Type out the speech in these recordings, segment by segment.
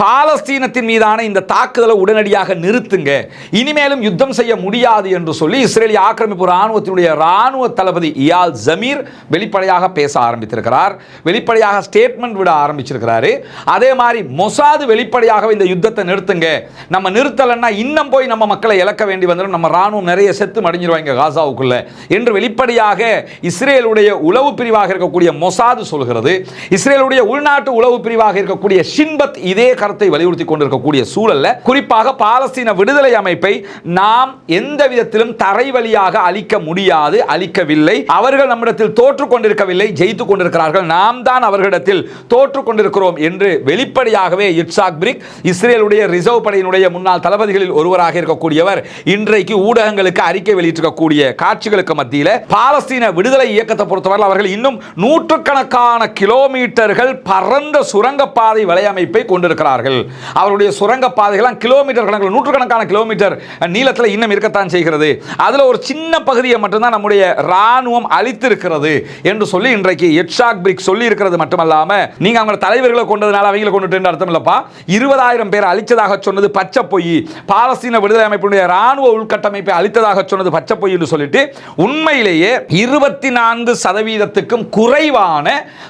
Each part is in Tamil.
பாலஸ்தீனத்தின் மீதான இந்த தாக்குதலை உடனடியாக நிறுத்துங்க. இனிமேலும் யுத்தம் செய்ய முடியாது என்று சொல்லி இஸ்ரேலிய ஆக்கிரமிப்பு ராணுவத்தினுடைய ராணுவ தளபதி இயால் ஜமீர் வெளிப்படையாக பேச ஆரம்பித்திருக்கிறார். வெளிப்படையாக ஸ்டேட்மெண்ட் விட ஆரம்பிச்சிருக்கிறாரு. அதே மாதிரி மொசாது வெளிப்படையாக இந்த யுத்தத்தை நிறுத்துங்க. நம்ம நிறுத்தலைன்னா இன்னும் போய் நம்ம மக்களை இழக்க வேண்டி வந்துடும் நம்ம ராணுவம் நிறைய செத்து மடிஞ்சிருவாங்க காசாவுக்குள்ள என்று வெளிப்படையாக இஸ்ரேலுடைய உளவு பிரிவாக இருக்கக்கூடிய மொசாது சொல்கிறது. இஸ்ரேலுடைய உள்நாட்டு உளவு பிரிவாக இருக்கக்கூடிய ஷின்பத் இதே கருத்தை வலியுறுத்தி கொண்டிருக்கக்கூடிய சூழல்ல குறிப்பாக பாலஸ்தீன விடுதலை அமைப்பை நாம் எந்த விதத்திலும் தரை வழியாக அழிக்க முடியாது அழிக்கவில்லை. அவர்கள் நம்மிடத்தில் தோற்று கொண்டிருக்கவில்லை ஜெயித்துக் கொண்டிருக்கிறார்கள். நாம் தான் அவர்களிடத்தில் தோற்று கொண்டிருக்கிறோம் என்று வெளிப்படையாகவே இட்சாக் பிரிக் இஸ்ரேலுடைய ரிசர்வ் படையினுடைய முன்னாள் தளபதிகளில் ஒருவராக இருக்கக்கூடியவர் இன்றைக்கு ஊடகங்களுக்கு அறிக்கை வெளியிட்டிருக்கக்கூடிய காட்சிகளுக்கு மத்தியில் பாலஸ்தீன விடுதலை இயக்கத்தை பொறுத்தவரை அவர்கள் இன்னும் நூற்றுக்கணக்கான கிலோமீட்டர்கள் பரந்த சுரங்கப்பாதை வலையமைப்பை கொண்டிருக்கிறார்கள் அவருடைய சுரங்கப்பாதைகள்லாம் கிலோமீட்டர் கணக்கில் நூற்றுக்கணக்கான கிலோமீட்டர் நீளத்தில் இன்னும் இருக்கத்தான் செய்கிறது. அதில் ஒரு சின்ன பகுதியை மட்டும்தான் நம்முடைய ராணுவம் அழித்திருக்கிறது என்று சொல்லி இன்றைக்கு எட்ஷாக் பிரிக் சொல்லி இருக்கிறது மட்டுமல்லாம நீங்க அவங்க தலைவர்களை கொண்டதுனால அவங்கள கொண்டுட்டு அர்த்தம் இல்லப்பா. இருபதாயிரம் பேர் அழித்ததாக சொன்னது பச்சை பொய் பாலஸ்தீன விடுதலை அமைப்பினுடைய ராணுவ உள்கட்டமைப்பை அழித்ததாக சொன்னது பச்சை பொய் என்று சொல்லிட்டு உண்மையிலேயே இருபத்தி நான்கு சதவீதத்துக்கும் குறைவான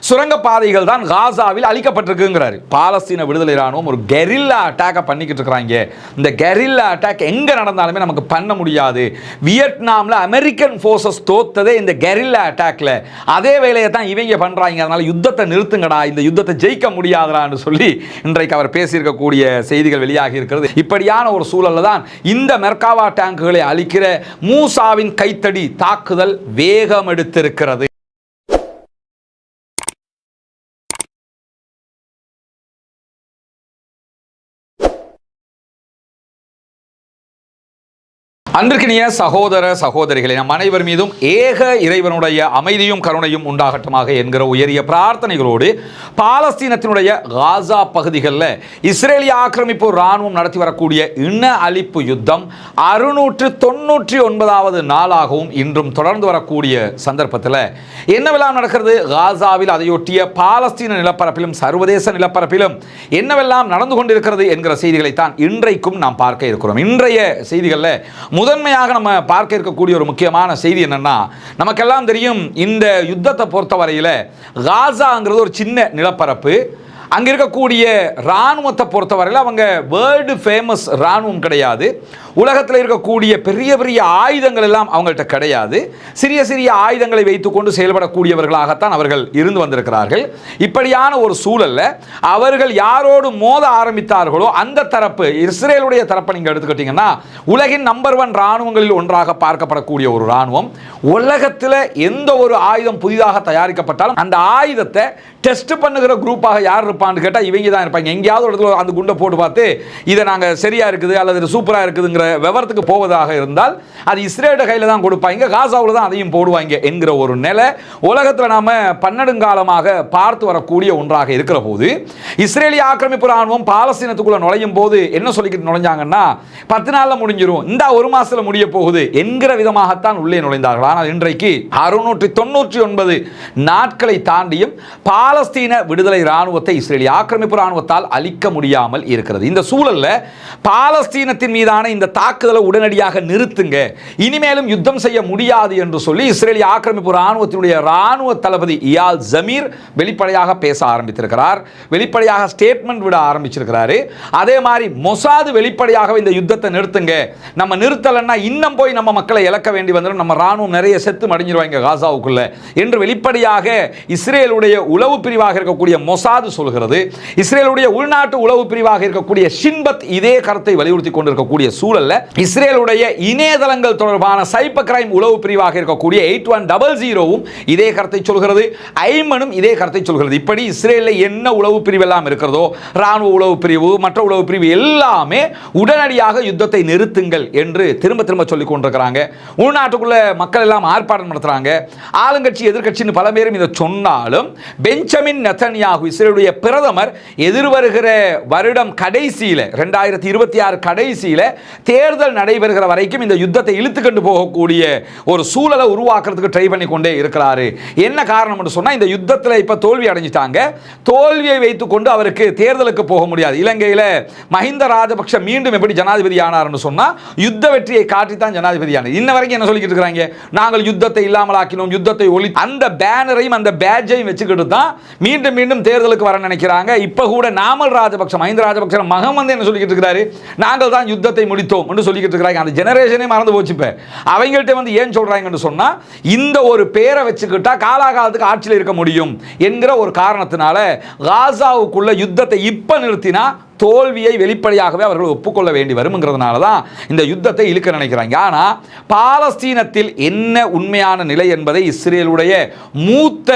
சுரங்கப்பாதைகள் தான் காசாவில் அழிக்கப்பட்டிருக்குங்கிறாரு. பாலஸ்தீன விடுதலை ராணுவம் ஒரு கெரில்லா அட்டாக்கை பண்ணிக்கிட்டு இருக்கிறாங்க. இந்த கெரில்லா அட்டாக் எங்க நடந்தாலுமே நமக்கு பண்ண முடியாது. வியட்நாமில் அமெரிக்கன் ஃபோர்ஸஸ் தோத்ததே இந்த கெரில்லா அட்டாக்ல அதே வேலையை தான் இவங்க பண்றாங்க. அதனால யுத்தத்தை நிறுத்துங்கடா. இந்த யுத்தத்தை ஜெயிக்க முடியாதுடான்னு சொல்லி இன்றைக்கு அவர் பேசியிருக்கக்கூடிய செய்திகள் வெளியாகி இருக்கிறது. இப்படியான ஒரு சூழல்ல தான் இந்த மெர்காவா டேங்குகளை அழிக்கிற மூசாவின் கைத்தடி தாக்குதல் வேகம் எடுத்திருக்கிறது அன்றுக்கினிய சகோதர சகோதரிகளை நம் அனைவர் மீதும் ஏக இறைவனுடைய அமைதியும் கருணையும் உண்டாகட்டமாக என்கிற உயரிய பிரார்த்தனைகளோடு பாலஸ்தீனத்தினுடைய காசா பகுதிகளில் இஸ்ரேலிய ஆக்கிரமிப்பு இராணுவம் நடத்தி வரக்கூடிய இன அழிப்பு யுத்தம் அறுநூற்று தொண்ணூற்றி ஒன்பதாவது நாளாகவும் இன்றும் தொடர்ந்து வரக்கூடிய சந்தர்ப்பத்தில் என்னவெல்லாம் நடக்கிறது? காசாவில் அதையொட்டிய பாலஸ்தீன நிலப்பரப்பிலும் சர்வதேச நிலப்பரப்பிலும் என்னவெல்லாம் நடந்து கொண்டிருக்கிறது என்கிற செய்திகளைத்தான் இன்றைக்கும் நாம் பார்க்க இருக்கிறோம். இன்றைய செய்திகளில் முதன்மையாக நம்ம பார்க்க இருக்கக்கூடிய ஒரு முக்கியமான செய்தி என்னென்னா நமக்கெல்லாம் தெரியும் இந்த யுத்தத்தை பொறுத்தவரையில் காசாங்கிறது ஒரு சின்ன நிலப்பரப்பு. அங்கே இருக்கக்கூடிய இராணுவத்தை பொறுத்தவரையில் அவங்க வேர்ல்டு ஃபேமஸ் இராணுவம் கிடையாது. உலகத்தில் இருக்கக்கூடிய பெரிய பெரிய ஆயுதங்கள் எல்லாம் அவங்கள்ட்ட கிடையாது. சிறிய சிறிய ஆயுதங்களை வைத்துக்கொண்டு செயல்படக்கூடியவர்களாகத்தான் அவர்கள் இருந்து வந்திருக்கிறார்கள். இப்படியான ஒரு சூழல்ல அவர்கள் யாரோடு மோத ஆரம்பித்தார்களோ அந்த தரப்பு இஸ்ரேலுடைய தரப்பை நீங்கள் எடுத்துக்கிட்டீங்கன்னா உலகின் நம்பர் ஒன் இராணுவங்களில் ஒன்றாக பார்க்கப்படக்கூடிய ஒரு இராணுவம். உலகத்தில் எந்த ஒரு ஆயுதம் புதிதாக தயாரிக்கப்பட்டாலும் அந்த ஆயுதத்தை டெஸ்ட் பண்ணுகிற குரூப்பாக யார் இருப்பான்னு கேட்டால் இவங்க தான் இருப்பாங்க. எங்கேயாவது ஒரு இடத்துல அந்த குண்டை போட்டு பார்த்து இதை நாங்கள் சரியாக இருக்குது அல்லது இது சூப்பராக இருக்குதுங்கிற விவரத்துக்கு போவதாக இருந்தால் அது இஸ்ரேலோட கையில் தான் கொடுப்பாங்க. காசாவில் தான் அதையும் போடுவாங்க என்கிற ஒரு நிலை. உலகத்தில் நாம் பன்னெடுங்காலமாக பார்த்து வரக்கூடிய ஒன்றாக இருக்கிற போது இஸ்ரேலிய ஆக்கிரமிப்பு ராணுவம் பாலஸ்தீனத்துக்குள்ளே நுழையும் போது என்ன சொல்லிக்கிட்டு நுழைஞ்சாங்கன்னா பத்து நாளில் முடிஞ்சிடும் இந்த ஒரு மாதத்தில் முடிய போகுது என்கிற விதமாகத்தான் உள்ளே நுழைந்தார்கள். ஆனால் இன்றைக்கு அறுநூற்றி தொண்ணூற்றி ஒன்பது நாட்களை தாண்டியும் பாலஸ்தீன விடுதலை இராணுவத்தை இஸ்ரேலிய ஆக்கிரமிப்பு இராணுவத்தால் அழிக்க முடியாமல் இருக்கிறது. இந்த சூழல்ல பாலஸ்தீனத்தின் மீதான இந்த தாக்குதலை உடனடியாக நிறுத்துங்க. இனிமேலும் யுத்தம் செய்ய முடியாது என்று சொல்லி இஸ்ரேலிய ஆக்கிரமிப்பு இராணுவத்தினுடைய இராணுவ தளபதி இயால் ஜமீர் வெளிப்படையாக பேச ஆரம்பித்திருக்கிறார். வெளிப்படையாக ஸ்டேட்மெண்ட் விட ஆரம்பிச்சிருக்கிறாரு. அதே மாதிரி மொசாது வெளிப்படையாக இந்த யுத்தத்தை நிறுத்துங்க. நம்ம நிறுத்தலைன்னா இன்னும் போய் நம்ம மக்களை இழக்க வேண்டி வந்துடும் நம்ம ராணுவம் நிறைய செத்து மடிஞ்சிருவாங்க காசாவுக்குள்ள. என்று வெளிப்படையாக இஸ்ரேலுடைய உளவு பிரிவாக இருக்கக்கூடிய மொசாது சொல்கிறது இஸ்ரேலுடைய உள்நாட்டு உளவு பிரிவாக இருக்கக்கூடிய ஷின்பத் இதே கருத்தை வலியுறுத்தி கொண்டிருக்கக்கூடிய சூழல்ல இஸ்ரேலுடைய இணையதளங்கள் தொடர்பான சைபர் கிரைம் உளவு பிரிவாக இருக்கக்கூடிய எயிட் ஒன் டபுள் ஜீரோவும் இதே கருத்தை சொல்கிறது ஐமனும் இதே கருத்தை சொல்கிறது. இப்படி இஸ்ரேலில் என்ன உளவு பிரிவு எல்லாம் இருக்கிறதோ ராணுவ உளவு பிரிவு மற்ற உளவு பிரிவு எல்லாமே உடனடியாக யுத்தத்தை நிறுத்துங்கள் என்று திரும்ப திரும்ப சொல்லிக் கொண்டிருக்கிறாங்க. உள்நாட்டுக்குள்ள மக்கள் எல்லாம் ஆர்ப்பாட்டம் நடத்துறாங்க. ஆளுங்கட்சி எதிர்கட்சின்னு பல பேரும் இதை சொன்னாலும் பெஞ்ச் பெஞ்சமின் நெத்தன்யாகு இஸ்ரேலுடைய பிரதமர் எதிர்வருகிற வருடம் கடைசியில் ரெண்டாயிரத்தி இருபத்தி ஆறு கடைசியில் தேர்தல் நடைபெறுகிற வரைக்கும் இந்த யுத்தத்தை இழுத்துக்கொண்டு போகக்கூடிய ஒரு சூழலை உருவாக்குறதுக்கு ட்ரை பண்ணி கொண்டே இருக்கிறாரு. என்ன காரணம் என்று சொன்னால் இந்த யுத்தத்தில் இப்போ தோல்வி அடைஞ்சிட்டாங்க. தோல்வியை வைத்துக்கொண்டு அவருக்கு தேர்தலுக்கு போக முடியாது. இலங்கையில் மஹிந்த ராஜபக்ஷ மீண்டும் எப்படி ஜனாதிபதி ஆனார்னு சொன்னால் யுத்த வெற்றியை காட்டித்தான் ஜனாதிபதி ஆனார். இன்ன வரைக்கும் என்ன சொல்லிக்கிட்டு இருக்கிறாங்க? நாங்கள் யுத்தத்தை இல்லாமல் ஆக்கினோம் யுத்தத்தை ஒளி அந்த பேனரையும் அந்த பேட்ஜையும் வச்சுக்கிட்டு தான் மீண்டும் மீண்டும் தேர்தலுக்கு வர நினைக்கிறாங்க. இப்போ கூட நாமல் ராஜபக்ஷ மஹிந்த ராஜபக்ஷ மகன் வந்து என்ன சொல்லிக்கிட்டு இருக்கிறாரு நாங்கள் தான் யுத்தத்தை முடித்தோம் என்று சொல்லிக்கிட்டு இருக்கிறாங்க அந்த ஜெனரேஷனே மறந்து போச்சு இப்போ. அவங்கள்ட்ட வந்து ஏன் சொல்றாங்கன்னு சொன்னா இந்த ஒரு பேரை வச்சுக்கிட்டா காலாகாலத்துக்கு ஆட்சியில் இருக்க முடியும் என்கிற ஒரு காரணத்தினால காசாவுக்குள்ள யுத்தத்தை இப்ப நிறுத்தினா தோல்வியை வெளிப்படையாகவே அவர்கள் ஒப்புக்கொள்ள வேண்டி வருங்கிறதுனால தான் இந்த யுத்தத்தை இழுக்க நினைக்கிறாங்க. ஆனால் பாலஸ்தீனத்தில் என்ன உண்மையான நிலை என்பதை இஸ்ரேலுடைய மூத்த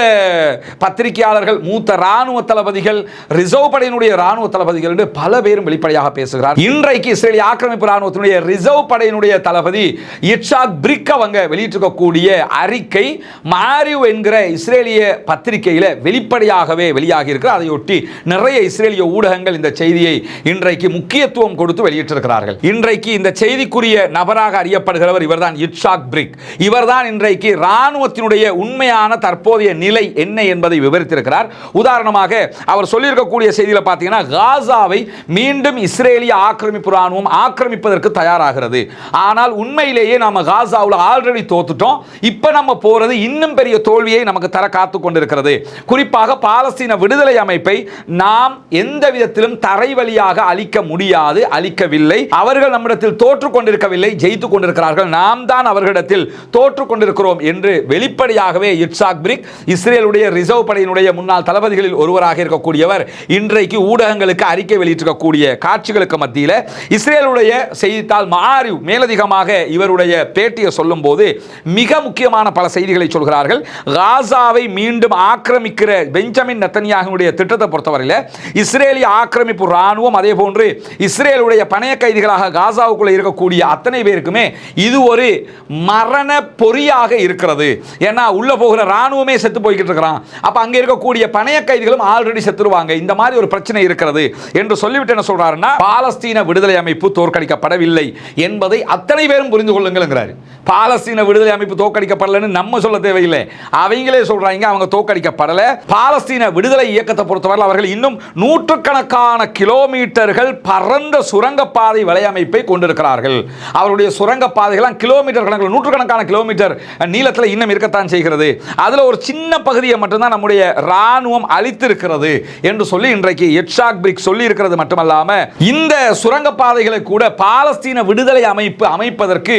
பத்திரிகையாளர்கள் மூத்த ராணுவ தளபதிகள் ரிசர்வ் படையினுடைய ராணுவ தளபதிகள் என்று பல பேரும் வெளிப்படையாக பேசுகிறார். இன்றைக்கு இஸ்ரேலிய ஆக்கிரமிப்பு ராணுவத்தினுடைய ரிசர்வ் படையினுடைய தளபதி இட்ஷாக் பிரிக் அவங்க வெளியிட்டிருக்கக்கூடிய அறிக்கை மாரிவ் என்கிற இஸ்ரேலிய பத்திரிகையில் வெளிப்படையாகவே வெளியாகி அதையொட்டி நிறைய இஸ்ரேலிய ஊடகங்கள் இந்த செய்தியை செய்தியை இன்றைக்கு முக்கியத்துவம் கொடுத்து வெளியிட்டிருக்கிறார்கள். இன்றைக்கு இந்த செய்திக்குரிய நபராக அறியப்படுகிறவர் இவர்தான் இட்ஷாக் பிரிக். இவர்தான் இன்றைக்கு இராணுவத்தினுடைய உண்மையான தற்போதைய நிலை என்ன என்பதை விவரித்திருக்கிறார். உதாரணமாக அவர் சொல்லியிருக்கக்கூடிய செய்தியில் பார்த்தீங்கன்னா காசாவை மீண்டும் இஸ்ரேலிய ஆக்கிரமிப்பு இராணுவம் ஆக்கிரமிப்பதற்கு தயாராகிறது. ஆனால் உண்மையிலேயே நாம் காசாவில் ஆல்ரெடி தோத்துட்டோம். இப்போ நம்ம போகிறது இன்னும் பெரிய தோல்வியை நமக்கு தர காத்து கொண்டிருக்கிறது குறிப்பாக பாலஸ்தீன விடுதலை அமைப்பை நாம் எந்த விதத்திலும் தரை வழியாக அழிக்க முடியாது அழிக்கவில்லை. அவர்கள் நம்மிடத்தில் தோற்று கொண்டிருக்கவில்லை ஜெயித்து கொண்டிருக்கிறார்கள். நாம் தான் அவர்களிடத்தில் தோற்று கொண்டிருக்கிறோம் என்று வெளிப்படையாகவே இட்சாக் பிரிக் இஸ்ரேலுடைய ரிசர்வ் படையினுடைய முன்னாள் தளபதிகளில் ஒருவராக இருக்கக்கூடியவர் இன்றைக்கு ஊடகங்களுக்கு அறிக்கை வெளியிட்டிருக்கக்கூடிய காட்சிகளுக்கு மத்தியில் இஸ்ரேலுடைய செய்தித்தாள் மாறி மேலதிகமாக இவருடைய பேட்டியை சொல்லும் போது மிக முக்கியமான பல செய்திகளை சொல்கிறார்கள். காசாவை மீண்டும் ஆக்கிரமிக்கிற பெஞ்சமின் நத்தனியாகனுடைய திட்டத்தை பொறுத்தவரையில் இஸ்ரேலிய ஆக்கிரமிப்பு இராணுவம் அதே போன்று இஸ்ரேலுடைய பணைய கைதிகளாக காசாவுக்குள்ளே இருக்கக்கூடிய அத்தனை பேருக்குமே இது ஒரு மரண பொறியாக இருக்கிறது. ஏன்னா உள்ள போகிற ராணுவமே செத்து போய்கிட்டு இருக்கிறான். அப்போ அங்கே இருக்கக்கூடிய பணைய கைதிகளும் ஆல்ரெடி செத்துருவாங்க. இந்த மாதிரி ஒரு பிரச்சனை இருக்கிறது என்று சொல்லிவிட்டு என்ன சொல்றாருன்னா பாலஸ்தீன விடுதலை அமைப்பு தோற்கடிக்கப்படவில்லை என்பதை அத்தனை பேரும் புரிந்து கொள்ளுங்கிறாரு பாலஸ்தீன விடுதலை அமைப்பு தோற்கடிக்கப்படலைன்னு நம்ம சொல்ல தேவையில்லை. அவங்களே சொல்றாங்க அவங்க தோற்கடிக்கப்படலை. பாலஸ்தீன விடுதலை இயக்கத்தை பொறுத்தவரை அவர்கள் இன்னும் நூற்றுக்கணக்கான கிலோ கிலோமீட்டர்கள் பரந்த சுரங்கப்பாதை வலையமைப்பை கொண்டிருக்கிறார்கள். அவருடைய சுரங்கப்பாதைகள்லாம் கிலோமீட்டர் கணக்கில் நூற்றுக்கணக்கான கிலோமீட்டர் நீளத்தில் இன்னும் இருக்கத்தான் செய்கிறது. அதில் ஒரு சின்ன பகுதியை மட்டும்தான் நம்முடைய ராணுவம் அளித்திருக்கிறது என்று சொல்லி இன்றைக்கு எட்ஷாக் பிரிக் சொல்லி இருக்கிறது மட்டுமல்லாம இந்த சுரங்கப்பாதைகளை கூட பாலஸ்தீன விடுதலை அமைப்பு அமைப்பதற்கு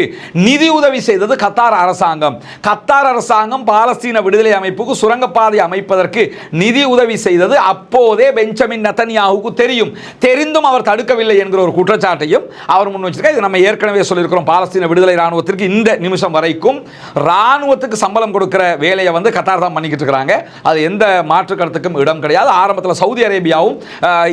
நிதி உதவி செய்தது கத்தார் அரசாங்கம். கத்தார் அரசாங்கம் பாலஸ்தீன விடுதலை அமைப்புக்கு சுரங்கப்பாதை அமைப்பதற்கு நிதி உதவி செய்தது அப்போதே பெஞ்சமின் நத்தனியாவுக்கு தெரியும். தெரிந்தும் அவர் தடுக்கவில்லை என்கிற ஒரு குற்றச்சாட்டையும் அவர் முன் வச்சிருக்கார். இது நம்ம ஏற்கனவே சொல்லியிருக்கிறோம். பாலஸ்தீன விடுதலை ராணுவத்திற்கு இந்த நிமிஷம் வரைக்கும் ராணுவத்துக்கு சம்பளம் கொடுக்கிற வேலையை வந்து கத்தார் தான் பண்ணிக்கிட்டு இருக்கிறாங்க. அது எந்த மாற்று கருத்துக்கும் இடம் கிடையாது. ஆரம்பத்தில் சவுதி அரேபியாவும்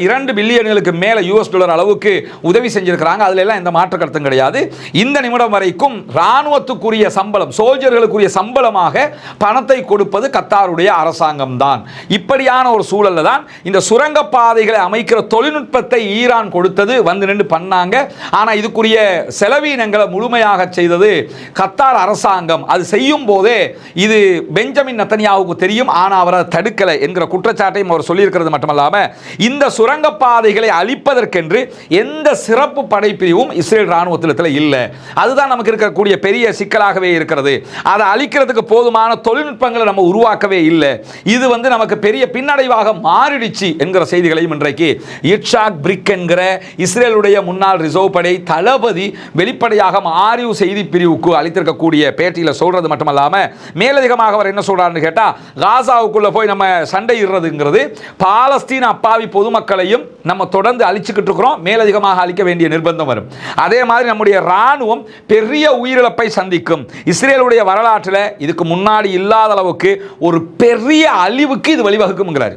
இரண்டு பில்லியன்களுக்கு மேலே யூஎஸ் டாலர் அளவுக்கு உதவி செஞ்சிருக்கிறாங்க. அதுல எல்லாம் எந்த மாற்று கருத்தும் கிடையாது. இந்த நிமிடம் வரைக்கும் ராணுவத்துக்குரிய சம்பளம் சோல்ஜர்களுக்குரிய சம்பளமாக பணத்தை கொடுப்பது கத்தாருடைய அரசாங்கம் தான் இப்படியான ஒரு சூழலில் தான் இந்த சுரங்கப்பாதைகளை அமைக்கிற தொழில்நுட்பத்தை ஈரான் கொடுத்தது வந்து நின்று பண்ணாங்க. ஆனால் இதுக்குரிய செலவீனங்களை முழுமையாக செய்தது கத்தார் அரசாங்கம். அது செய்யும் போதே இது பெஞ்சமின் நத்தனியாவுக்கு தெரியும். ஆனால் அவர் அதை தடுக்கலை என்கிற குற்றச்சாட்டையும் அவர் சொல்லியிருக்கிறது மட்டுமல்லாமல் இந்த சுரங்கப்பாதைகளை அழிப்பதற்கென்று எந்த சிறப்பு படைப்பிரிவும் இஸ்ரேல் இராணுவத்தில் இல்லை. அதுதான் நமக்கு இருக்கக்கூடிய பெரிய சிக்கலாகவே இருக்கிறது. அதை அழிக்கிறதுக்கு போதுமான தொழில்நுட்பங்களை நம்ம உருவாக்கவே இல்லை. இது வந்து நமக்கு பெரிய பெரிய பின்னடைவாக மாறிடுச்சு என்கிற செய்திகளையும் இன்றைக்கு இட்ஷாக் பிரிக் என்கிற இஸ்ரேலுடைய முன்னாள் ரிசர்வ் படை தளபதி வெளிப்படையாக ஆரிவு செய்தி பிரிவுக்கு அளித்திருக்கக்கூடிய பேட்டியில் சொல்றது மட்டுமல்லாம மேலதிகமாக அவர் என்ன சொல்றாருன்னு கேட்டா காசாவுக்குள்ள போய் நம்ம சண்டையிடுறதுங்கிறது பாலஸ்தீன் அப்பாவி பொதுமக்களையும் நம்ம தொடர்ந்து அழிச்சுக்கிட்டு இருக்கிறோம். மேலதிகமாக அளிக்க வேண்டிய நிர்பந்தம் வரும். அதே மாதிரி நம்முடைய ராணுவம் பெரிய உயிரிழப்பை சந்திக்கும். இஸ்ரேலுடைய வரலாற்றில் இதுக்கு முன்னாடி இல்லாத அளவுக்கு ஒரு பெரிய அழிவுக்கு இது வழிவகுக்கும்ங்கிறாரு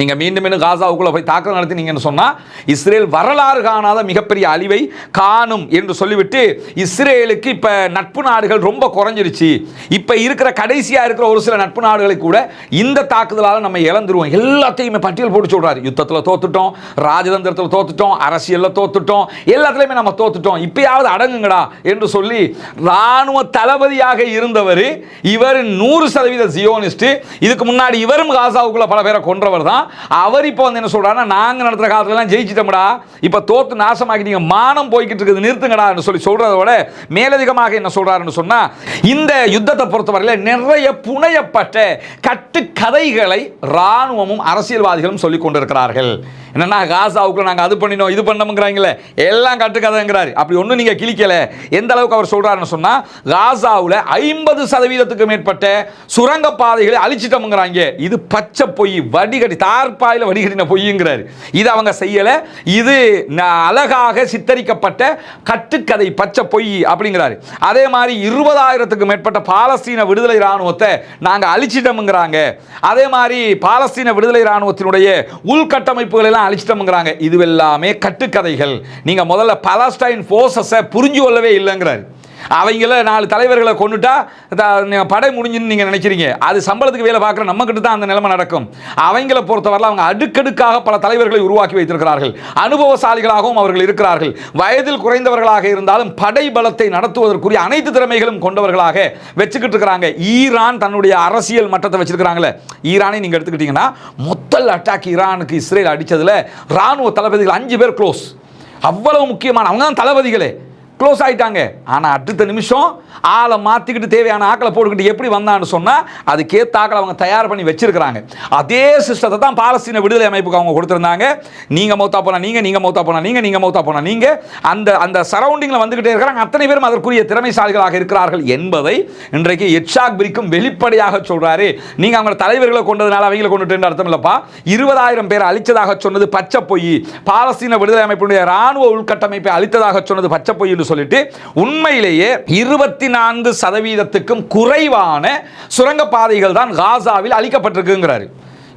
நீங்கள் மீண்டும் மீண்டும் காசாவுக்குள்ளே போய் தாக்குதல் நடத்தினீங்கன்னு சொன்னால் இஸ்ரேல் வரலாறு காணாத மிகப்பெரிய அழிவை காணும் என்று சொல்லிவிட்டு இஸ்ரேலுக்கு இப்போ நட்பு நாடுகள் ரொம்ப குறைஞ்சிருச்சு. இப்போ இருக்கிற கடைசியாக இருக்கிற ஒரு சில நட்பு நாடுகளை கூட இந்த தாக்குதலால் நம்ம இழந்துருவோம். எல்லாத்தையுமே பட்டியல் போட்டு சொல்கிறாரு யுத்தத்தில் தோத்துட்டோம் ராஜதந்திரத்தில் தோத்துட்டோம் அரசியலில் தோத்துட்டோம் எல்லாத்துலேயுமே நம்ம தோத்துட்டோம். இப்பயாவது அடங்குங்கடா என்று சொல்லி இராணுவ தளபதியாக இருந்தவர் இவர் நூறு சதவீத ஜியோனிஸ்ட் இதுக்கு முன்னாடி இவரும் காசாவுக்குள்ள பல பேரை கொன்றவர் தான். அவர் இப்போ வந்து என்ன சொல்றாருன்னா நாங்க நடத்துற காலத்துலலாம் ஜெயிச்சிட்டோம்டா இப்போ தோற்று நாசமாக்கிட்டீங்க மானம் போய்கிட்டு இருக்குது நிறுத்துங்கடா என்று சொல்லி சொல்கிறத விட மேலதிகமாக என்ன சொல்றாருன்னு சொன்னா இந்த யுத்தத்தை பொறுத்தவரையில் நிறைய புனையப்பட்ட கட்டுக்கதைகளை இராணுவமும் அரசியல்வாதிகளும் சொல்லிக் கொண்டிருக்கிறார்கள். என்னன்னா காசாவுக்குள்ள நாங்கள் அது பண்ணினோம் இது பண்ணோம்ங்கிறாங்களே. எல்லாம் கட்டுக்கதைங்கிறாரு. அப்படி ஒன்றும் நீங்கள் கிழிக்கலை. எந்த அளவுக்கு அவர் சொல்கிறாருன்னு சொன்னால் காசாவில் ஐம்பது சதவீதத்துக்கு மேற்பட்ட சுரங்க பாதைகளை அழிச்சிட்டோம்ங்கிறாங்க. இது பச்சை பொய் வடிகட்டி தார்பாயில் வடிகட்டின பொய்யுங்கிறாரு. இது அவங்க செய்யலை. இது அழகாக சித்தரிக்கப்பட்ட கட்டுக்கதை பச்சை பொய் அப்படிங்கிறாரு. அதே மாதிரி இருபதாயிரத்துக்கு மேற்பட்ட பாலஸ்தீன விடுதலை இராணுவத்தை நாங்கள் அழிச்சிட்டோம்ங்கிறாங்க. அதே மாதிரி பாலஸ்தீன விடுதலை இராணுவத்தினுடைய உள்கட்டமைப்புகள் எல்லாம் அழிச்சிட்டோம்ங்கிறாங்க. இதுவெல்லாமே கட்டுக்கதைகள். நீங்கள் முதல்ல பலஸ்டைன் ஃபோர்ஸஸை புரிஞ்சு கொள்ளவே இல்லைங்கிறாரு. அவங்கள நாலு தலைவர்களை கொண்டுட்டா த- படை முடிஞ்சுன்னு நீங்கள் நினைக்கிறீங்க. அது சம்பளத்துக்கு வேலை பார்க்குற நம்ம கிட்ட தான் அந்த நிலைமை நடக்கும். அவங்கள பொறுத்தவரை அவங்க அடுக்கடுக்காக பல தலைவர்களை உருவாக்கி வைத்திருக்கிறார்கள். அனுபவசாலிகளாகவும் அவர்கள் இருக்கிறார்கள். வயதில் குறைந்தவர்களாக இருந்தாலும் படை பலத்தை நடத்துவதற்குரிய அனைத்து திறமைகளும் கொண்டவர்களாக வச்சுக்கிட்டு இருக்கிறாங்க. ஈரான் தன்னுடைய அரசியல் மட்டத்தை வச்சிருக்கிறாங்களே. ஈரானை நீங்கள் எடுத்துக்கிட்டீங்கன்னா முதல் அட்டாக் ஈரானுக்கு இஸ்ரேல் அடித்ததில் ராணுவ தளபதிகள் அஞ்சு பேர் க்ளோஸ் அவ்வளவு முக்கியமான அவங்க தான் தளபதிகளே. க்ளோஸ் ஆயிட்டாங்க. ஆனால் அடுத்த நிமிஷம் ஆளை மாற்றிக்கிட்டு தேவையான ஆக்களை போட்டுக்கிட்டு எப்படி வந்தான்னு சொன்னால் அதுக்கேற்ற ஆக்களை அவங்க தயார் பண்ணி வச்சிருக்கிறாங்க. அதே சிஸ்டத்தை தான் பாலஸ்தீன விடுதலை அமைப்புக்கு அவங்க கொடுத்துருந்தாங்க. நீங்கள் மௌத்தா போனா நீங்கள் நீங்கள் மௌத்தா போனா நீங்கள் நீங்கள் மௌத்தா போனா நீங்கள் அந்த அந்த சரௌண்டிங்கில் வந்துக்கிட்டே இருக்கிறாங்க. அத்தனை பேரும் அதற்குரிய திறமைசாலிகளாக இருக்கிறார்கள் என்பதை இன்றைக்கு எட்ஷாக் பிரிக்கும் வெளிப்படையாக சொல்கிறாரு நீங்கள் அவங்க தலைவர்களை கொண்டதுனால அவங்களை கொண்டுட்டு அர்த்தம் இல்லப்பா. இருபதாயிரம் பேர் அழிச்சதாக சொன்னது பச்சை பொய். பாலஸ்தீன விடுதலை அமைப்பினுடைய ராணுவ உள்கட்டமைப்பை அழித்ததாக சொன்னது பச்சை பொய்ன்னு சொல்லிட்டு உண்மையிலேயே இருபத்தி நான்கு சதவீதத்துக்கும் குறைவான சுரங்கப்பாதைகள் தான் காசாவில் அளிக்கப்பட்டிருக்குங்கிறாரு.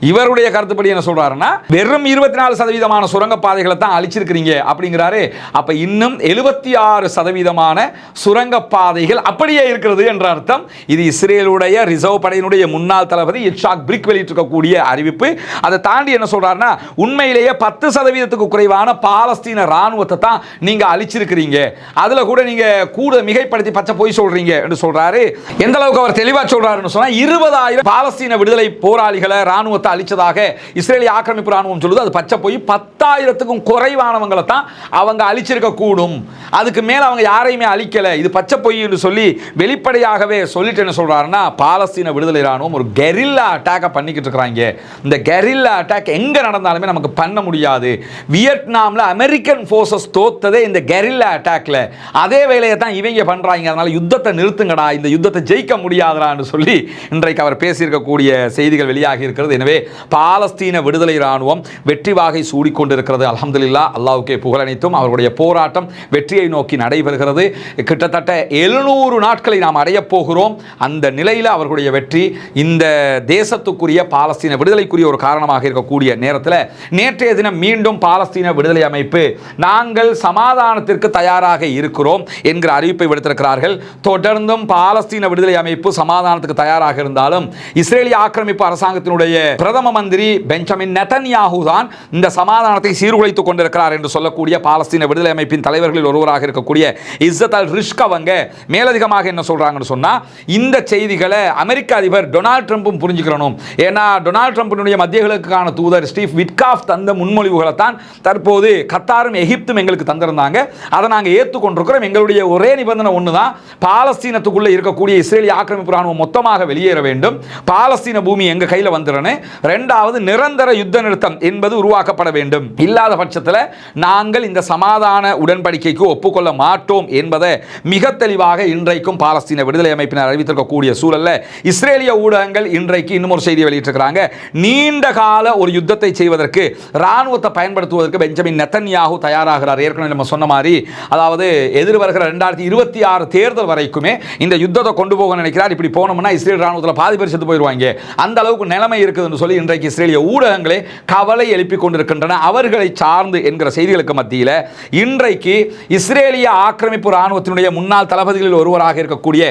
இவருடைய கருத்துப்படி என்ன சொல்றாருன்னா வெறும் இருபத்தி நாலு சதவீதமான சுரங்கப்பாதைகளை தான் அழிச்சிருக்கிறீங்க அப்படிங்கிறாரு. அப்ப இன்னும் எழுபத்தி ஆறு சதவீதமான சுரங்கப்பாதைகள் அப்படியே இருக்கிறது என்ற அர்த்தம். இது இஸ்ரேலுடைய ரிசர்வ் படையினுடைய முன்னாள் தளபதி இட்ஷாக் பிரிக் வெளியிட்டிருக்கக்கூடிய அறிவிப்பு. அதை தாண்டி என்ன சொல்றாருன்னா உண்மையிலேயே பத்து சதவீதத்துக்கு குறைவான பாலஸ்தீன ராணுவத்தை தான் நீங்க அழிச்சிருக்கிறீங்க. அதுல கூட நீங்க கூட மிகைப்படுத்தி பச்சை போய் சொல்றீங்க என்று சொல்றாரு. எந்த அளவுக்கு அவர் தெளிவா சொல்றாருன்னு சொன்னா இருபதாயிரம் பாலஸ்தீன விடுதலை போராளிகளை ராணுவத்தை அழிச்சதாக இஸ்ரேலிய ஆக்கிரமிப்பு ராணுவம் சொல்லுது. அது பச்சை போய் பத்தாயிரத்துக்கும் குறைவானவங்களை தான் அவங்க அழிச்சிருக்க கூடும் அதுக்கு மேலே அவங்க யாரையுமே அழிக்கலை. இது பச்சை பொய் என்று சொல்லி வெளிப்படையாகவே சொல்லிட்டு என்ன சொல்கிறாருன்னா பாலஸ்தீன விடுதலை ராணுவம் ஒரு கெரில்லா அட்டாக்கை பண்ணிக்கிட்டு இருக்கிறாங்க. இந்த கெரில்லா அட்டாக் எங்கே நடந்தாலுமே நமக்கு பண்ண முடியாது. வியட்நாமில் அமெரிக்கன் ஃபோர்ஸஸ் தோத்ததே இந்த கெரில்லா அட்டாக்ல அதே வேலையை தான் இவங்க பண்ணுறாங்க அதனால் யுத்தத்தை நிறுத்துங்கடா இந்த யுத்தத்தை ஜெயிக்க முடியாதுடான்னு சொல்லி இன்றைக்கு அவர் பேசியிருக்கக்கூடிய செய்திகள் வெளியாகி இருக்கிறது. எனவே பாலஸ்தீன விடுதலை ராணுவம் வெற்றி வாகை சூடிக்கொண்டிருக்கிறது. அல்ஹம்துலில்லா புகழ் புகழனைத்தும் அவருடைய போராட்டம் வெற்றி வெற்றியை நோக்கி நடைபெறுகிறது. கிட்டத்தட்ட எழுநூறு நாட்களை நாம் அடையப் போகிறோம். அந்த நிலையில் அவர்களுடைய வெற்றி இந்த தேசத்துக்குரிய பாலஸ்தீன விடுதலைக்குரிய ஒரு காரணமாக இருக்கக்கூடிய நேரத்தில் நேற்றைய தினம் மீண்டும் பாலஸ்தீன விடுதலை அமைப்பு நாங்கள் சமாதானத்திற்கு தயாராக இருக்கிறோம் என்கிற அறிவிப்பை விடுத்திருக்கிறார்கள். தொடர்ந்தும் பாலஸ்தீன விடுதலை அமைப்பு சமாதானத்துக்கு தயாராக இருந்தாலும் இஸ்ரேலிய ஆக்கிரமிப்பு அரசாங்கத்தினுடைய பிரதம மந்திரி பெஞ்சமின் நெதன்யாஹூ தான் இந்த சமாதானத்தை சீர்குலைத்துக் கொண்டிருக்கிறார் என்று சொல்லக்கூடிய பாலஸ்தீன விடுதலை அமைப்பின் தலைவர்களில் ஒருவராக இருக்கக்கூடிய இஸ்ஸத் அல் ரிஷ்க் அவங்க மேலதிகமாக என்ன சொல்றாங்கன்னு சொன்னா இந்த செய்திகளை அமெரிக்க அதிபர் டொனால்ட் ட்ரம்ப்பும் புரிஞ்சுக்கிறணும். ஏன்னா டொனால்ட் ட்ரம்ப்பினுடைய மத்திய கிழக்குக்கான தூதர் ஸ்டீவ் விட்காஃப் தந்த முன்மொழிவுகளை தான் தற்போது கத்தாரும் எகிப்தும் எங்களுக்கு தந்திருந்தாங்க. அதை நாங்கள் ஏற்றுக்கொண்டிருக்கிறோம். எங்களுடைய ஒரே நிபந்தனை ஒன்று தான் பாலஸ்தீனத்துக்குள்ளே இருக்கக்கூடிய இஸ்ரேலிய ஆக்கிரமிப்பு ராணுவம் மொத்தமாக வெளியேற வேண்டும். பாலஸ்தீன பூமி எங்கள் கையில் வந்துடனே ரெண்டாவது நிரந்தர யுத்த நிறுத்தம் என்பது உருவாக்கப்பட வேண்டும். இல்லாத பட்சத்தில் நாங்கள் இந்த சமாதான உடன்படிக்கைக்கு ஒப்புக்கொள்ள மாட்டோம் என்பதை மிக தெளிவாக இன்றைக்கும் பாலஸ்தீன விடுதலை அமைப்பினர் அறிவித்திருக்கக்கூடிய சூழல்ல இஸ்ரேலிய ஊடகங்கள் இன்றைக்கு இன்னும் ஒரு செய்தி வெளியிட்டிருக்கிறாங்க. நீண்ட கால ஒரு யுத்தத்தை செய்வதற்கு இராணுவத்தை பயன்படுத்துவதற்கு பெஞ்சமின் நெத்தன்யாகு தயாராகிறார். ஏற்கனவே நம்ம சொன்ன மாதிரி அதாவது எதிர்வருகிற ரெண்டாயிரத்தி இருபத்தி ஆறு தேர்தல் வரைக்குமே இந்த யுத்தத்தை கொண்டு போக நினைக்கிறார். இப்படி போனோம்னா இஸ்ரேல் ராணுவத்தில் பாதி பேர் செத்து போயிடுவாங்க அந்த அளவுக்கு நிலைமை இருக்குதுன்னு சொல்லி இன்றைக்கு இஸ்ரேலிய ஊடகங்களே கவலை எழுப்பிக் கொண்டிருக்கின்றன. அவர்களை சார்ந்து என்கிற செய்திகளுக்கு மத்தியில் இன்றைக்கு இஸ்ரேலிய ஆக்கிரமிப்பு இராணுவத்தினுடைய முன்னாள் தளபதிகளில் ஒருவராக இருக்கக்கூடிய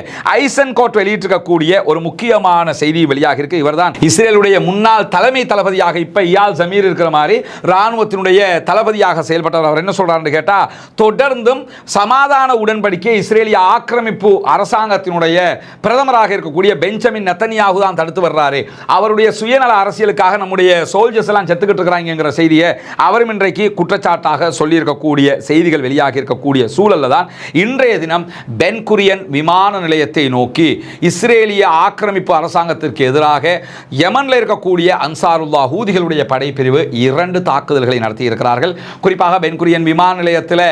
ஐசன் கோட் வெளியிட்டிருக்கக்கூடிய ஒரு முக்கியமான செய்தி வெளியாக இருக்கு. இவர்தான் இஸ்ரேலுடைய முன்னாள் தலைமை தளபதியாக இப்ப இயால் ஜமீர் இருக்கிற மாதிரி இராணுவத்தினுடைய தளபதியாக செயல்பட்டவர் அவர் என்ன சொல்றாருன்னு கேட்டா தொடர்ந்தும் சமாதான உடன்படிக்கை இஸ்ரேலிய ஆக்கிரமிப்பு அரசாங்கத்தினுடைய பிரதமராக இருக்கக்கூடிய பெஞ்சமின் நத்தனியாகு தான் தடுத்து வர்றாரு. அவருடைய சுயநல அரசியலுக்காக நம்முடைய சோல்ஜர்ஸ் எல்லாம் செத்துக்கிட்டு இருக்கிறாங்கிற செய்தியை அவரும் இன்றைக்கு குற்றச்சாட்டாக சொல்லியிருக்கக்கூடிய செய்திகள் வெளியாகி இருக்கக்கூடிய சூழல்ல தான் இன்றைய தினம் பென்குரியன் விமான நிலையத்தை நோக்கி இஸ்ரேலிய ஆக்கிரமிப்பு அரசாங்கத்திற்கு எதிராக யமனில் இருக்கக்கூடிய அன்சாருல்லா ஹூதிகளுடைய படைப்பிரிவு இரண்டு தாக்குதல்களை நடத்தி இருக்கிறார்கள் குறிப்பாக பென்குரியன் விமான நிலையத்தில்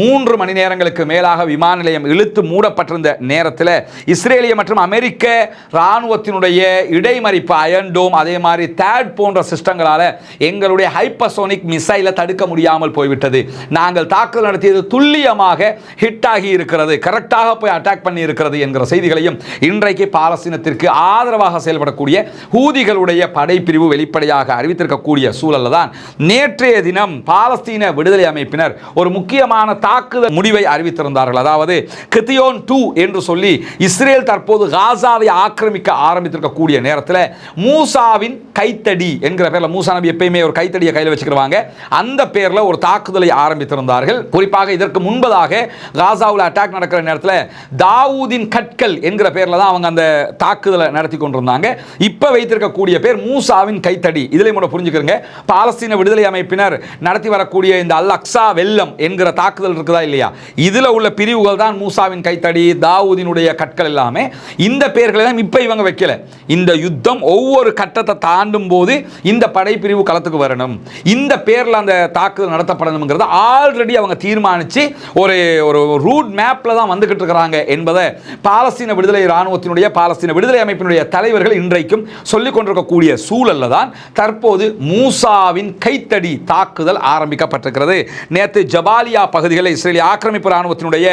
மூன்று மணி நேரங்களுக்கு மேலாக விமான நிலையம் இழுத்து மூடப்பட்டிருந்த நேரத்தில் இஸ்ரேலிய மற்றும் அமெரிக்க இராணுவத்தினுடைய இடைமறிப்பு அயன்டோம் அதே மாதிரி தேட் போன்ற சிஸ்டங்களால் எங்களுடைய ஹைப்பசோனிக் மிசைலை தடுக்க முடியாமல் போய்விட்டது. நாங்கள் தாக்குதல் நடத்தியது துல்லியமாக ஹிட் ஆகி இருக்கிறது. கரெக்டாக போய் அட்டாக் பண்ணி இருக்கிறது என்கிற செய்திகளையும் இன்றைக்கு பாலஸ்தீனத்திற்கு ஆதரவாக செயல்படக்கூடிய ஹூதிகளுடைய படைப்பிரிவு வெளிப்படையாக அறிவித்திருக்கக்கூடிய சூழலில் தான் நேற்றைய தினம் பாலஸ்தீன விடுதலை அமைப்பினர் ஒரு முக்கியமான தாக்குதல் முடிவை அறிவித்திருந்தார்கள். அதாவது கித்தியோன் டூ என்று சொல்லி இஸ்ரேல் தற்போது காசாவை ஆக்கிரமிக்க ஆரம்பித்திருக்கக்கூடிய நேரத்தில் மூசாவின் கைத்தடி என்கிற பேரில் மூசா நபி எப்பயுமே ஒரு கைத்தடியை கையில் வச்சுக்கிடுவாங்க. அந்த பேரில் ஒரு தாக்குதலை ஆரம்பித்திருந்தார்கள். குறிப்பாக இதற்கு முன் முன்பதாக காசாவில் அட்டாக் நடக்கிற நேரத்தில் தாவூதின் கற்கள் என்கிற பேரில் தான் அவங்க அந்த தாக்குதலை நடத்தி கொண்டிருந்தாங்க. இப்போ வைத்திருக்கக்கூடிய பேர் மூசாவின் கைத்தடி. இதிலையும் கூட புரிஞ்சுக்கிறங்க. பாலஸ்தீன விடுதலை அமைப்பினர் நடத்தி வரக்கூடிய இந்த அல் அக்ஸா வெள்ளம் என்கிற தாக்குதல் இருக்குதா இல்லையா? இதில் உள்ள பிரிவுகள் தான் மூசாவின் கைத்தடி தாவூதினுடைய கற்கள் எல்லாமே. இந்த பேர்களை தான் இப்போ இவங்க வைக்கல. இந்த யுத்தம் ஒவ்வொரு கட்டத்தை தாண்டும் போது இந்த படைப்பிரிவு களத்துக்கு வரணும். இந்த பேரில் அந்த தாக்குதல் நடத்தப்படணுங்கிறத ஆல்ரெடி அவங்க தீர்மானித்து ஒரு ஒரு ரூட் மேப்பில் தான் வந்துக்கிட்டு இருக்கிறாங்க என்பதை பாலஸ்தீன விடுதலை இராணுவத்தினுடைய பாலஸ்தீன விடுதலை அமைப்பினுடைய தலைவர்கள் இன்றைக்கும் சொல்லிக் கொண்டிருக்கக்கூடிய சூழல்ல தான் தற்போது மூசாவின் கைத்தடி தாக்குதல் ஆரம்பிக்கப்பட்டிருக்கிறது. நேற்று ஜபாலியா பகுதிகளில் இஸ்ரேலிய ஆக்கிரமிப்பு இராணுவத்தினுடைய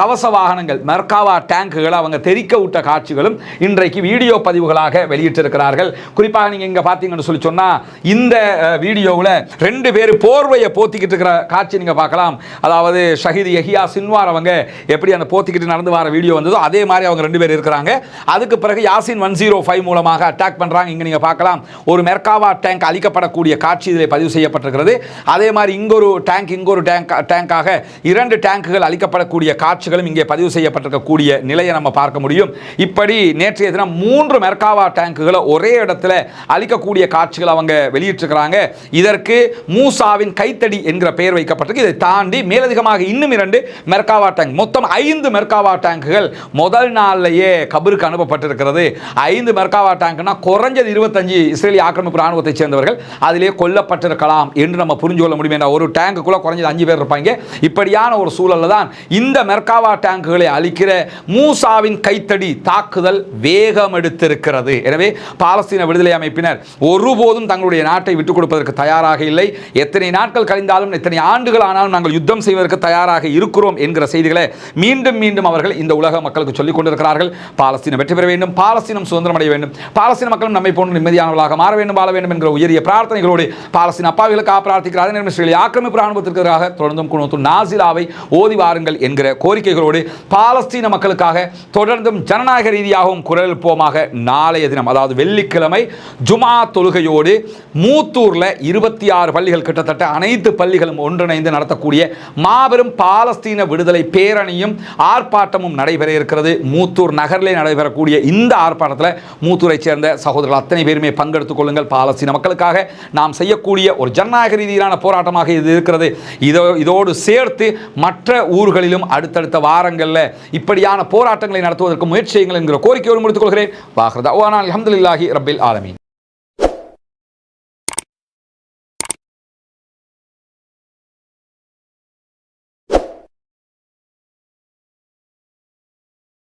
கவச வாகனங்கள் மெர்காவா டேங்குகளை அவங்க தெரிக்க விட்ட காட்சிகளும் இன்றைக்கு வீடியோ பதிவுகளாக வெளியிட்டிருக்கிறார்கள். குறிப்பாக நீங்கள் இங்கே பார்த்தீங்கன்னு சொல்லி சொன்னால் இந்த வீடியோவில் ரெண்டு பேர் போர்வையை போத்திக்கிட்டு இருக்கிற காட்சி நீங்கள் பார்க்கலாம். அதாவது ஷஹீத் யஹியா சின்வார் அவங்க எப்படி அந்த போத்திக்கிட்டு நடந்து வர வீடியோ வந்ததோ அதே மாதிரி அவங்க ரெண்டு பேர் இருக்கிறாங்க. அதுக்கு பிறகு யாசின் ஒன் ஜீரோ ஃபைவ் மூலமாக அட்டாக் பண்ணுறாங்க இங்கே நீங்கள் பார்க்கலாம். ஒரு மெர்காவா டேங்க் அழிக்கப்படக்கூடிய காட்சி இதில் பதிவு செய்யப்பட்டிருக்கிறது. அதே மாதிரி இங்கொரு டேங்க் இங்கொரு டேங்க் டேங்காக இரண்டு டேங்குகள் அழிக்கப்படக்கூடிய காட்சிகளும் இங்கே பதிவு செய்யப்பட்டிருக்கக்கூடிய நிலையை நம்ம பார்க்க முடியும். இப்படி நேற்றைய தினம் மூன்று மெர்காவா டேங்குகளை ஒரே இடத்துல அழிக்கக்கூடிய காட்சிகள் அவங்க வெளியிட்டிருக்கிறாங்க. இதற்கு மூசாவின் கைத்தடி என்கிற பெயர் வைக்கப்பட்டிருக்கு. இதை தாண்டி மேலதிகமாக இன்னும் இரண்டு மெர்காவா டேங்க் மொத்தம் ஐந்து மெர்காவா டேங்குகள் முதல் நாள்லேயே கபருக்கு அனுப்பப்பட்டிருக்கிறது. ஐந்து மெர்காவா டேங்க்னா குறைஞ்சது இருபத்தஞ்சு இஸ்ரேலிய ஆக்கிரமிப்பு ராணுவத்தை சேர்ந்தவர்கள் அதிலே கொல்லப்பட்டிருக்கலாம் என்று நம்ம புரிஞ்சு கொள்ள முடியும் என்ற ஒரு டேங்குக்குள்ள குறைஞ்சது அஞ்சு பேர் இருப்பாங்க. இப்படியான ஒரு சூழலில் தான் இந்த மெர்காவா டேங்குகளை அளிக்கிற மூசாவின் கைத்தடி தாக்குதல் வேகம் எடுத்திருக்கிறது. எனவே பாலஸ்தீன விடுதலை அமைப்பினர் ஒருபோதும் தங்களுடைய நாட்டை விட்டுக் கொடுப்பதற்கு தயாராக இல்லை. எத்தனை நாட்கள் கழிந்தாலும் எத்தனை ஆண்டுகள் ஆனாலும் நாங்கள் யுத்தம் செய்வதற்கு தயாராக இருக்கிறோம் என்கிற செய்திகளை மீண்டும் மீண்டும் அவர்கள் இந்த உலக மக்களுக்கு சொல்லிக் கொண்டிருக்கிறார்கள். பாலஸ்தீனம் வெற்றி பெற வேண்டும் பாலஸ்தீனம் சுதந்திரம் அடைய வேண்டும் பாலஸ்தீன மக்களும் நம்மை போன்று நிம்மதியானவர்களாக மாற வேண்டும் வாழ வேண்டும் என்கிற உயரிய பிரார்த்தனைகளோடு பாலஸ்தீன அப்பாவிகளுக்காக பிரார்த்திக்கிறார் அதே நேரம் ஆக்கிரமிப்பு ராணுவத்திற்கு எதிராக தொடர்ந்தும் குணத்து நாசிலாவை ஓதி வாருங்கள் என்கிற கோரிக்கைகளோடு பாலஸ்தீன மக்களுக்காக தொடர்ந்தும் ஜனநாயக ரீதியாகவும் குரல் எழுப்போமாக நாளைய தினம் அதாவது வெள்ளிக்கிழமை ஜுமா தொழுகையோடு மூத்தூரில் இருபத்தி ஆறு பள்ளிகள் கிட்டத்தட்ட அனைத்து பள்ளிகளும் ஒன்றிணைந்து நடத்தக்கூடிய மாபெரும் பாலஸ்தீன விடுதலை பேரணியும் ஆர்ப்பாட்டமும் நடைபெற இருக்கிறது. மூத்தூர் நகரிலே நடைபெறக்கூடிய இந்த ஆர்ப்பாட்டத்தில் மூத்தூரை சேர்ந்த சகோதரர்கள் அத்தனை பேருமே பங்கெடுத்துக் கொள்ளுங்கள். பாலஸ்தீன மக்களுக்காக நாம் செய்யக்கூடிய ஒரு ஜனநாயக ரீதியிலான போராட்டமாக இது இருக்கிறது. இதோ இதோடு சேர்த்து மற்ற ஊர்களிலும் அடுத்தடுத்த வாரங்களில் இப்படியான போராட்டங்களை நடத்துவதற்கு முயற்சி செய்யுங்கள் என்கிற கோரிக்கையோடு முடித்துக் கொள்கிறேன். வாஹ்ரதா அலமதுல்லாஹி ரபில் ஆலமீன்.